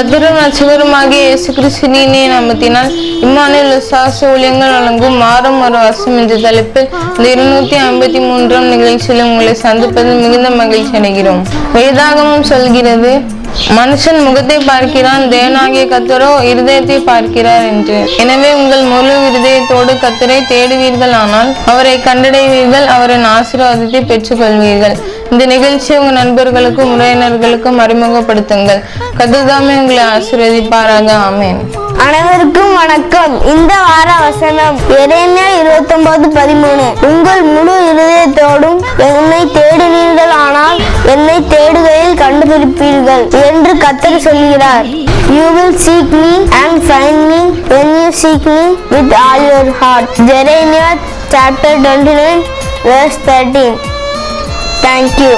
கத்திரும் நட்சகருமாகிய இயேசு கிறிஸ்தினியை நாமத்தினால் இம்மானில் விசுவாச ஊழியங்கள் வழங்கும் மாறும் ஒரு வருஷம் என்ற தலைப்பில் இந்த இருநூத்தி ஐம்பத்தி மூன்றாம் நிகழ்ச்சியில் உங்களை சந்திப்பதில் மிகுந்த மகிழ்ச்சி அடைகிறோம். வேதாகமம் சொல்கிறது மனுஷன் முகத்தை பார்க்கிறான் தேவனாகிய கத்தரோ இருதயத்தை பார்க்கிறார் என்று. எனவே உங்கள் முழு இருதயத்தோடு கத்தரை தேடுவீர்கள் ஆனால் அவரை கண்டடைவீர்கள் அவரின் ஆசீர்வாதத்தை பெற்றுக்கொள்வீர்கள். இந்த நிகழ்ச்சியை உங்க நண்பர்களுக்கும் உறவினர்களுக்கும் அறிமுகப்படுத்துங்கள். கத்துதாமே உங்களை ஆசீர்வதிப்பாராக. ஆமேன். அனைவருக்கும் வணக்கம். இந்த வார வசனம் எரேமியா இருபத்தி ஒன்பது பதிமூணு. உங்கள் முழு இருதயத்தோடும் என்னை தேடுவீர்கள் ஆனால் என்னை தேடுகையில் கண்டுபிடிப்பீர்கள் என்று கத்தர் சொல்கிறார். You will seek me and find me when you seek me with all your heart Jeremiah chapter twenty nine verse thirteen Thank you.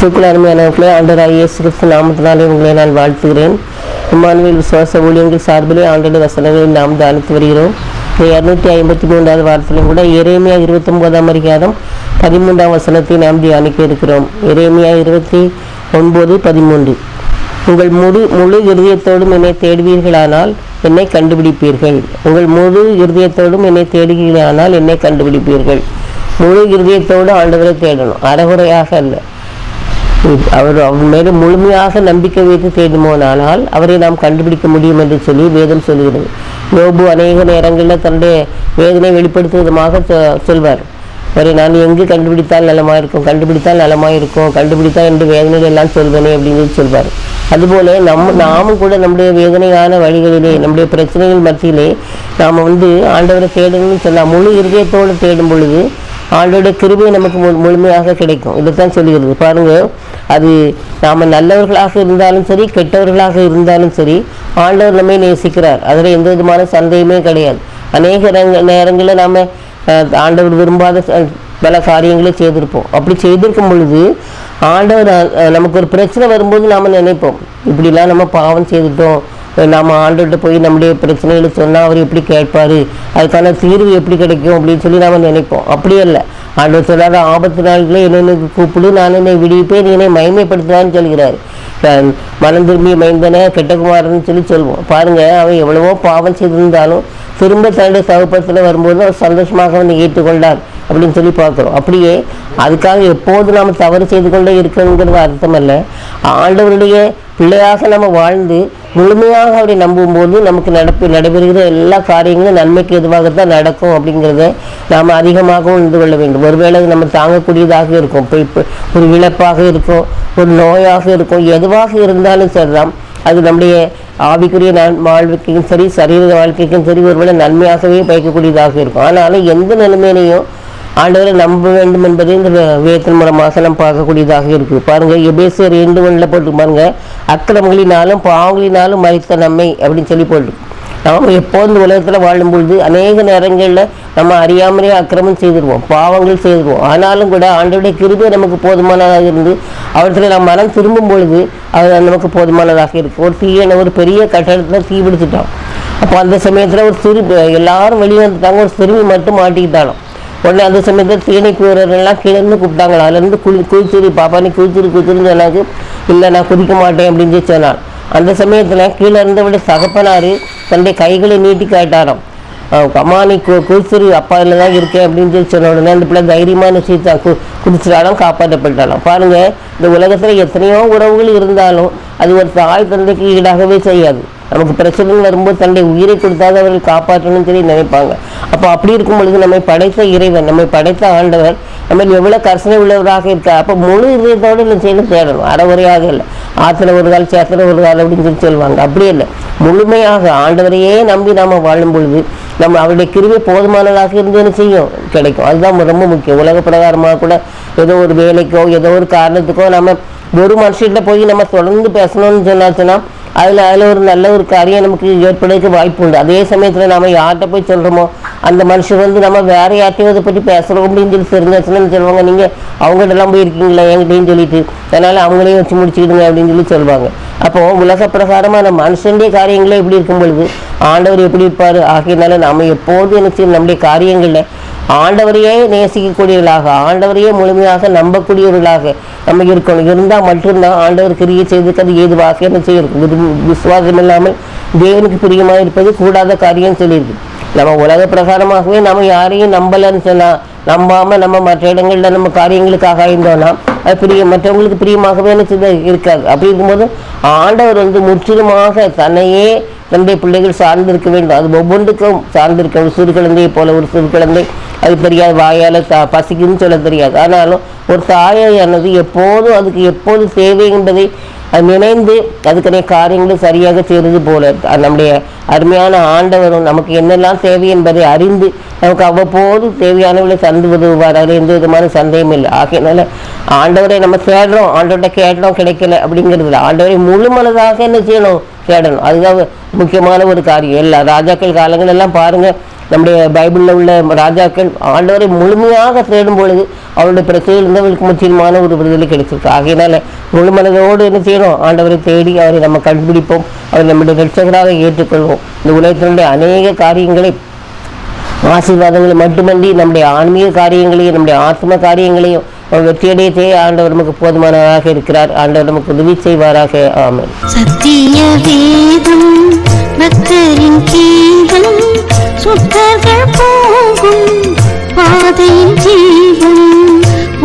கிறிஸ்துக்குள் அருமையானவர்களே ஆண்டர் ஐஎஸ் கிறிஸ்து நாமத்தினாலே உங்களை நான் வாழ்த்துகிறேன். இம்மானுவேல் விசுவாச ஊழியங்கள் சார்பிலே ஆண்டோட வசனங்களை நாம் தானித்து வருகிறோம். இந்த இரநூத்தி ஐம்பத்தி மூன்றாவது வாரத்திலும் கூட எரேமியா இருபத்தொம்போதாம் அதிகாரம் பதிமூன்றாம் வசனத்தை நாம் தியானிக்க இருக்கிறோம். எரேமியா இருபத்தி ஒன்பது பதிமூன்று. உங்கள் முழு முழு இருதயத்தோடும் என்னை தேடுவீர்களானால் என்னை கண்டுபிடிப்பீர்கள். உங்கள் முழு இருதயத்தோடும் என்னை தேடுகிறீர்களானால் என்னை கண்டுபிடிப்பீர்கள். முழு இருதயத்தோடு ஆண்டவரை தேடணும். அறகுறையாக அல்ல. அவர் அவர் மேலே முழுமையாக நம்பிக்கை வைத்து தேடுமோனானால் அவரை நாம் கண்டுபிடிக்க முடியும் என்று சொல்லி வேதம் சொல்கிறது. யோபு அநேக நேரங்களில் தன்னுடைய வேதனை வெளிப்படுத்துவதுமாக சொல்வார். அவரை நான் எங்கு கண்டுபிடித்தால் நலமாக இருக்கும் கண்டுபிடித்தால் நலமாக இருக்கும் கண்டுபிடித்தால் என்று வேதனைகள் எல்லாம் சொல்வேனே அப்படின்னு சொல்லி சொல்வார். அதுபோல நம்ம நாமும் கூட நம்முடைய வேதனையான வழிகளிலே நம்முடைய பிரச்சனைகள் மத்தியிலே நாம் வந்து ஆண்டவரை தேடணும்னு சொன்னால் முழு இருதயத்தோடு தேடும் பொழுது ஆண்டோட கிருபை நமக்கு மு- முழுமையாக கிடைக்கும். இதைத்தான் சொல்லுகிறது. பாருங்கள் அது நாம் நல்லவர்களாக இருந்தாலும் சரி கெட்டவர்களாக இருந்தாலும் சரி ஆண்டவர் நம்மை நேசிக்கிறார். அதில் எந்த விதமான சந்தேகமே கிடையாது. அநேக நேரங்களில் நாம் ஆண்டவர் விரும்பாத ச- பல காரியங்களை செய்திருப்போம். அப்படி செய்திருக்கும் பொழுது ஆண்டவர் நமக்கு ஒரு பிரச்சனை வரும்போது நாம் நினைப்போம். இப்படிலாம் நம்ம பாவம் செய்துட்டோம். நாம் ஆண்டுகிட்ட போய் நம்முடைய பிரச்சனைகளை சொன்னால் அவர் எப்படி கேட்பார்? அதுக்கான தீர்வு எப்படி கிடைக்கும் அப்படின்னு சொல்லி நாம் நினைப்போம். அப்படி இல்லை ஆண்டவர் சொல்லாத ஆபத்து நாட்களே என்னென்னு கூப்பிடு நான் என்னை விடிப்பேன் என்னை மகிமைப்படுத்துவான்னு சொல்கிறார். மனம் திரும்பி மைந்தன கெட்டகுமாரன்னு சொல்லி சொல்லுவோம் பாருங்கள் அவன் எவ்வளவோ பாவம் செய்திருந்தாலும் திரும்ப தன்னுடைய சகப்பத்தில் வரும்போது அவர் சந்தோஷமாக அவனை ஏற்றுக்கொண்டார். அப்படின்னு சொல்லி பார்க்குறோம். அப்படியே அதுக்காக எப்போது நாம் தவறு செய்து கொண்டே இருக்கணுங்கிறது அர்த்தம் அல்ல ஆண்டவருடைய பிள்ளையாக நம்ம வாழ்ந்து முழுமையாக அவரை நம்பும்போது நமக்கு நடப்பு நடைபெறுகிற எல்லா காரியங்களும் நன்மைக்கு எதுவாகத்தான் நடக்கும் அப்படிங்கிறத நாம் அதிகமாக உணர்ந்து கொள்ள வேண்டும். ஒருவேளை நம்ம தாங்கக்கூடியதாக இருக்கும். இப்போ இப்போ ஒரு இழப்பாக இருக்கும் ஒரு நோயாக இருக்கும் எதுவாக இருந்தாலும் சரிதான். அது நம்முடைய ஆவிக்குரிய நான் வாழ்க்கைக்கும் சரி சரீர வாழ்க்கைக்கும் சரி ஒருவேளை நன்மையாகவே பயக்கக்கூடியதாக இருக்கும். ஆனாலும் எந்த நிலைமையிலையும் ஆண்டவரை நம்ப வேண்டும் என்பதை இந்த வேதத்தின் மூலமாக நம்ம பார்க்கக்கூடியதாக இருக்குது பாருங்கள் எபேசியர் ரெண்டு ஒன்றில் போட்டு பாருங்க அக்கிரமங்களினாலும் பாவங்களினாலும் மறித்த நம்மை அப்படின்னு சொல்லி போட்டு நாம் எப்போது உலகத்தில் வாழும் பொழுது அநேக நேரங்களில் நம்ம அறியாமலே அக்கிரமம் செய்திருவோம் பாவங்கள் செய்திருவோம். ஆனாலும் கூட ஆண்டோடைய கிருபை நமக்கு போதுமானதாக இருந்து அவற்றில் நம்ம மனம் திரும்பும் பொழுது அது நமக்கு போதுமானதாக இருக்குது ஒரு தீயன ஒரு பெரிய கட்டடத்தில் தீ பிடிச்சிட்டோம் அப்போ அந்த சமயத்தில் ஒரு சிறு எல்லாரும் வெளியே வந்துட்டாங்க. ஒரு சிறுமி மட்டும் மாட்டிக்கிட்டாலும். உடனே அந்த சமயத்தில் தீயணைப்பு வீரர்கள்லாம் கீழே இருந்து கூப்பிட்டாங்களா? அதுலேருந்து குளி குளிச்சிரு பாப்பா நீ குளிச்சிரு குளிச்சிருன்னு சொன்னாங்க. இல்லை நான் குதிக்க மாட்டேன் அப்படின்னு சொல்லி சொன்னான். அந்த சமயத்தில் கீழே இருந்தவருடைய சகப்பனார் தன்னுடைய கைகளை நீட்டி காட்டாராம் அம்மா நீ கு அப்பா இல்லை தான் இருக்கேன் அப்படின்னு சொல்லி சொன்ன உடனே அந்த பிள்ளை தைரியமான சீத்தா கு குதிச்சிட்டாலும் காப்பாற்றப்பட்டாலும் பாருங்கள் இந்த உலகத்தில் எத்தனையோ உறவுகள் இருந்தாலும் அது ஒரு தாய் தந்தைக்கு ஈடாகவே செய்யாது. நமக்கு பிரச்சனைகள் வரும்போது தன்னுடைய உயிரை கொடுத்தாவது அவர்கள் காப்பாற்றணும்னு சொல்லி நினைப்பாங்க. அப்போ அப்படி இருக்கும் பொழுது நம்மை படைத்த இறைவன் நம்மை படைத்த ஆண்டவர் நம்ம எவ்வளோ கர்சனை உள்ளவராக இருக்கா அப்போ முழு இதயத்தோடு இல்லை செய்யணும் தேடணும் அறவுரையாக இல்லை. ஆத்துல ஒரு கால் சேத்துல ஒரு கால் அப்படின்னு சொல்லி சொல்லுவாங்க. அப்படி இல்லை. முழுமையாக ஆண்டவரையே நம்பி நாம் வாழும் பொழுது நம்ம அவருடைய கிருவை போதுமானதாக இருந்து என்ன செய்யும்? கிடைக்கும். அதுதான் ரொம்ப முக்கியம். உலக பிரகாரமாக கூட ஏதோ ஒரு வேலைக்கோ ஏதோ ஒரு காரணத்துக்கோ நம்ம ஒரு மனுஷன்கிட்ட போய் நம்ம தொடர்ந்து பேசணும்னு சொன்னாச்சுன்னா அதில் அதில் ஒரு நல்ல ஒரு காரியம் நமக்கு ஏற்படுறதுக்கு வாய்ப்பு உண்டு. அதே சமயத்தில் நம்ம யார்கிட்ட போய் சொல்கிறோமோ அந்த மனுஷர் வந்து நம்ம வேறு யார்ட்டையும் அதை பற்றி பேசுகிறோம் அப்படின்னு சொல்லி தெரிஞ்சாச்சுன்னு சொல்லுவாங்க? நீங்கள் அவங்ககிட்டலாம் போயிருக்கீங்களா? என்கிட்டையும் சொல்லிட்டு. அதனால் அவங்களையும் வச்சு முடிச்சுக்கிடுங்க அப்படின்னு சொல்லி சொல்லுவாங்க. அப்போ உலக பிரகாரமான மனுஷனுடைய காரியங்களே எப்படி இருக்கும் பொழுது ஆண்டவர் எப்படி இருப்பார்? ஆகையினால நம்ம எப்போதும் என்ன செய்யணும்? நம்முடைய காரியங்களில் ஆண்டவரையே நேசிக்கக்கூடியவர்களாக ஆண்டவரையே முழுமையாக நம்பக்கூடியவர்களாக நம்ம இருக்கணும். இருந்தால் மட்டும்தான் ஆண்டவர் கிரியை செய்துக்கு அது ஏதுவாக என்ன செய்யும் விசுவாசம் இல்லாமல் தேவனுக்கு பிரியமாக இருப்பது கூடாத காரியம் சொல்லியிருக்கு. நம்ம உலக பிரகாரமாகவே நம்ம யாரையும் நம்பலன்னு சொன்னால் நம்பாமல் நம்ம மற்ற இடங்களில் நம்ம காரியங்களுக்காக இருந்தோம்னா அது பிரிய மற்றவங்களுக்கு பிரியமாகவே என்ன செய்து இருக்காது. அப்படி இருக்கும்போது ஆண்டவர் வந்து முற்றிலுமாக தன்னையே தன்னுடைய பிள்ளைகள் சார்ந்திருக்க வேண்டும். அது ஒவ்வொன்றுக்கும் சார்ந்திருக்க ஒரு சிறு குழந்தையை போல ஒரு சிறு குழந்தை. அது தெரியாது வாயால் த பசிக்குன்னு சொல்ல தெரியாது. ஆனாலும் ஒரு தாயானது எப்போதும் அதுக்கு எப்போது தேவை என்பதை அது நினைந்து அதுக்குரிய காரியங்களை சரியாக செய்வது போல நம்முடைய அருமையான ஆண்டவரும் நமக்கு என்னெல்லாம் தேவை என்பதை அறிந்து நமக்கு அவ்வப்போது தேவையானவர்களை தந்து உதவுவார். அதில் எந்த விதமான சந்தேகம் இல்லை. ஆகையினால ஆண்டவரை நம்ம தேடுறோம். ஆண்டவர்கிட்ட கேட்டோம் கிடைக்கல அப்படிங்கிறது ஆண்டவரை முழு மனதாக என்ன செய்யணும்? தேடணும். அதுதான் முக்கியமான ஒரு காரியம். எல்லா ராஜாக்கள் காலங்கள் எல்லாம் பாருங்கள் நம்முடைய பைபிளில் உள்ள ராஜாக்கள் ஆண்டவரை முழுமையாக தேடும் பொழுது அவருடைய பிரச்சனையில் இருந்தவர்களுக்கு முற்றிலுமான ஒரு விடுதலை கிடைச்சிருக்கு. ஆகையினால முழு மனதோடு என்ன செய்யணும்? ஆண்டவரை தேடி அவரை நம்ம கண்டுபிடிப்போம். அவரை நம்முடைய ரட்சகராக ஏற்றுக்கொள்வோம். இந்த உலகத்தினுடைய அநேக காரியங்களை ஆசீர்வாதங்களை மட்டுமன்றி நம்முடைய ஆன்மீக காரியங்களையும் நம்முடைய ஆத்ம காரியங்களையும் அவர் வெற்றியடையத்தே ஆண்டவர் நமக்கு போதுமானவராக இருக்கிறார். ஆண்டவர் நமக்கு உதவி செய்வாராக. ஆமன். சத்திய வேதம் பக்தரின் கீதம் சொற்கர்கள் போகும் பாதையின் ஜீவன்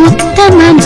உத்தமன்